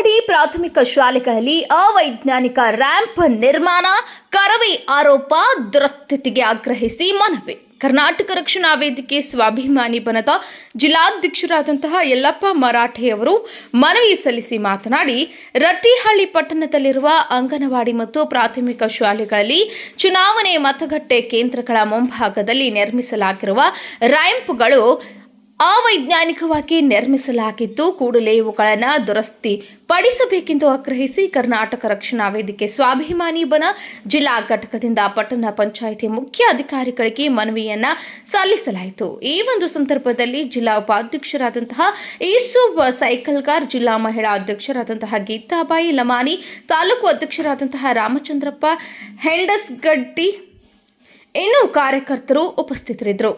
ಅಂಗನವಾಡಿ ಪ್ರಾಥಮಿಕ ಶಾಲೆಗಳಲ್ಲಿ ಅವೈಜ್ಞಾನಿಕ ರ್ಯಾಂಪ್ ನಿರ್ಮಾಣ, ಕರವೇ ಆರೋಪ ದುರಸ್ಥಿತಿಗೆ ಆಗ್ರಹಿಸಿ ಮನವಿ. ಕರ್ನಾಟಕ ರಕ್ಷಣಾ ವೇದಿಕೆ ಸ್ವಾಭಿಮಾನಿ ಬನದ ಜಿಲ್ಲಾಧ್ಯಕ್ಷರಾದಂತಹ ಯಲ್ಲಪ್ಪ ಮರಾಠೆಯವರು ಮನವಿ ಸಲ್ಲಿಸಿ ಮಾತನಾಡಿ ರಟ್ಟಿಹಳ್ಳಿ ಪಟ್ಟಣದಲ್ಲಿರುವ ಅಂಗನವಾಡಿ ಮತ್ತು ಪ್ರಾಥಮಿಕ ಶಾಲೆಗಳಲ್ಲಿ ಚುನಾವಣೆ ಮತಗಟ್ಟೆ ಕೇಂದ್ರಗಳ ಮುಂಭಾಗದಲ್ಲಿ ನಿರ್ಮಿಸಲಾಗಿರುವ ರ್ಯಾಂಪ್ಗಳು ಅವೈಜ್ಞಾನಿಕವಾಗಿ ನಿರ್ಮಿಸಲಾಗಿದ್ದು, ಕೂಡಲೇ ಇವುಗಳನ್ನು ದುರಸ್ತಿ ಪಡಿಸಬೇಕೆಂದು ಆಗ್ರಹಿಸಿ ಕರ್ನಾಟಕ ರಕ್ಷಣಾ ವೇದಿಕೆ ಸ್ವಾಭಿಮಾನಿ ಬನ ಜಿಲ್ಲಾ ಘಟಕದಿಂದ ಪಟ್ಟಣ ಪಂಚಾಯಿತಿ ಮುಖ್ಯ ಅಧಿಕಾರಿಗಳಿಗೆ ಮನವಿಯನ್ನ ಸಲ್ಲಿಸಲಾಯಿತು. ಈ ಒಂದು ಸಂದರ್ಭದಲ್ಲಿ ಜಿಲ್ಲಾ ಉಪಾಧ್ಯಕ್ಷರಾದಂತಹ ಈಸೂಬ್ ಸೈಕಲ್ಗಾರ್, ಜಿಲ್ಲಾ ಮಹಿಳಾ ಅಧ್ಯಕ್ಷರಾದಂತಹ ಗೀತಾಬಾಯಿ ಲಮಾನಿ, ತಾಲೂಕು ಅಧ್ಯಕ್ಷರಾದಂತಹ ರಾಮಚಂದ್ರಪ್ಪ, ಹೆಂಡಸ್ಗಡ್ಡಿ ಇನ್ನು ಕಾರ್ಯಕರ್ತರು ಉಪಸ್ಥಿತರಿದ್ದರು.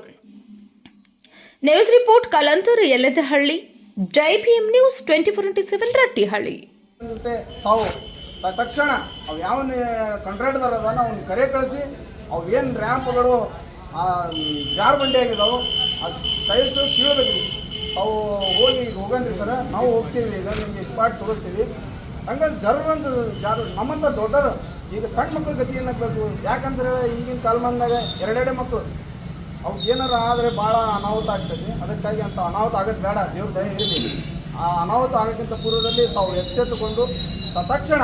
News report Kalanthur Yalladahalli Jai M news twenty four into seven Rattihalli ತಾವು ತಕ್ಷಣ ಅವು ಯಾವ ಕಾಂಟ್ರಾಕ್ಟ್ದಾರ ಅದಾನ, ಅವ್ನ ಕರೆ ಕಳಿಸಿ, ಅವು ಏನು ರ್ಯಾಂಪ್ಗಳು ಜಾರ್ ಬಂಡಿ ಆಗಿದಾವು, ಅದು ಟೈಲ್ಸ್ ಕೀಳಬೇಕು ಅವು ಹೋಗಿ ಈಗ ಹೋಗನ್ರಿ ಸರ, ನಾವು ಹೋಗ್ತೀವಿ, ಈಗ ನಿಮಗೆ ಸ್ಪಾಟ್ ತೋರಿಸ್ತೀವಿ. ಹಂಗಂದ್ರೆ ಜರ್ವಂದು ಜಾರು, ನಮ್ಮಂತ ದೊಡ್ಡದು, ಈಗ ಸಣ್ಣ ಮಕ್ಳ ಗತಿ ಏನಾಗಬೇಕು ಯಾಕಂದ್ರೆ ಈಗಿನ ಕಾಲಮಾನದಾಗ ಎರಡೆರಡೆ ಮಕ್ಕಳು ಅವ್ರಿಗೆ ಏನಾರ ಆದರೆ ಭಾಳ ಅನಾಹುತ ಆಗ್ತದೆ. ಅದಕ್ಕಾಗಿ ಅಂತ ಅನಾಹುತ ಆಗೋದು ಬೇಡ, ದೇವ್ರ ದಯ ಇರಲಿ. ಆ ಅನಾಹುತ ಆಗೋಕ್ಕಿಂತ ಪೂರ್ವದಲ್ಲಿ ತಾವು ಎಚ್ಚೆತ್ತುಕೊಂಡು ತತ್ಕ್ಷಣ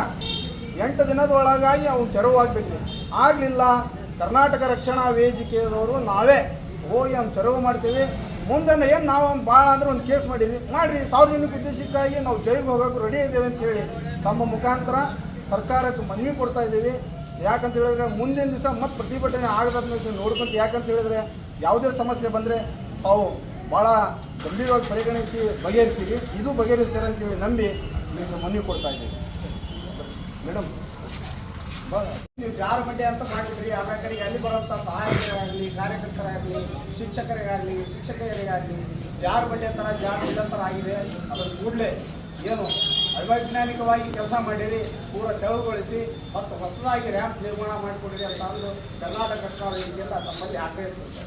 ಎಂಟು ದಿನದ ಒಳಗಾಗಿ ಅವ್ನು ತೆರವಾಗಬೇಕು. ಆಗಲಿಲ್ಲ, ಕರ್ನಾಟಕ ರಕ್ಷಣಾ ವೇದಿಕೆಯವರು ನಾವೇ ಹೋಗಿ ಅವ್ನು ತೆರವು ಮಾಡ್ತೀವಿ. ಮುಂದೆ ಏನು ನಾವು ಭಾಳ ಅಂದ್ರೆ ಒಂದು ಕೇಸ್ ಮಾಡೀವಿ ಮಾಡಿರಿ ಸಾರ್ವಜನಿಕ ಉದ್ದೇಶಕ್ಕಾಗಿ ನಾವು ಜೈಲಿಗೆ ಹೋಗೋಕೆ ರೆಡಿ ಇದ್ದೇವೆ ಅಂತ ಹೇಳಿ ತಮ್ಮ ಮುಖಾಂತರ ಸರ್ಕಾರಕ್ಕೆ ಮನವಿ ಕೊಡ್ತಾ ಇದ್ದೀವಿ. ಯಾಕಂತ ಹೇಳಿದ್ರೆ ಮುಂದಿನ ದಿವಸ ಮತ್ತೆ ಪ್ರತಿಭಟನೆ ಆಗದಂತ ನೋಡ್ಕೊಂತ ಯಾಕಂತ ಹೇಳಿದ್ರೆ ಯಾವುದೇ ಸಮಸ್ಯೆ ಬಂದರೆ ಅವು ಭಾಳ ಗಂಭೀರವಾಗಿ ಪರಿಗಣಿಸಿ ಬಗೆಹರಿಸಿರಿ. ಇದು ಬಗೆಹರಿಸ್ತಾರೆ ಅಂತೇಳಿ ನಂಬಿ ನಿಮಗೆ ಮನವಿ ಕೊಡ್ತಾ ಇದ್ದೀವಿ ಮೇಡಮ್ ನೀವು ಜಾರು ಮಂಡಿ ಅಂತ ಮಾಡಿದ್ರಿ. ಕಡೆಗೆ ಅಲ್ಲಿ ಬರುವಂಥ ಸಹಾಯಕರಾಗಲಿ, ಕಾರ್ಯಕರ್ತರಾಗಲಿ, ಶಿಕ್ಷಕರಿಗಾಗಲಿ ಶಿಕ್ಷಕರಿಗಾಗಲಿ ಜಾರು ಬಂಡೆ ಥರ ಜಾರು ನಿರಂತರ ಆಗಿದೆ. ಅದರ ಕೂಡಲೇ ಏನು ಅವೈಜ್ಞಾನಿಕವಾಗಿ ಕೆಲಸ ಮಾಡಿರಿ, ಪೂರ ತೆರವುಗೊಳಿಸಿ ಮತ್ತು ಹೊಸದಾಗಿ ರ್ಯಾಂಪ್ ನಿರ್ಮಾಣ ಮಾಡಿಕೊಡಿರಿ ಅಂತ ಅಂದು ಕರ್ನಾಟಕ ವೇದಿಕೆಯಿಂದ ತಮ್ಮಲ್ಲಿ ಆಗ್ರಹಿಸ್ತಾರೆ.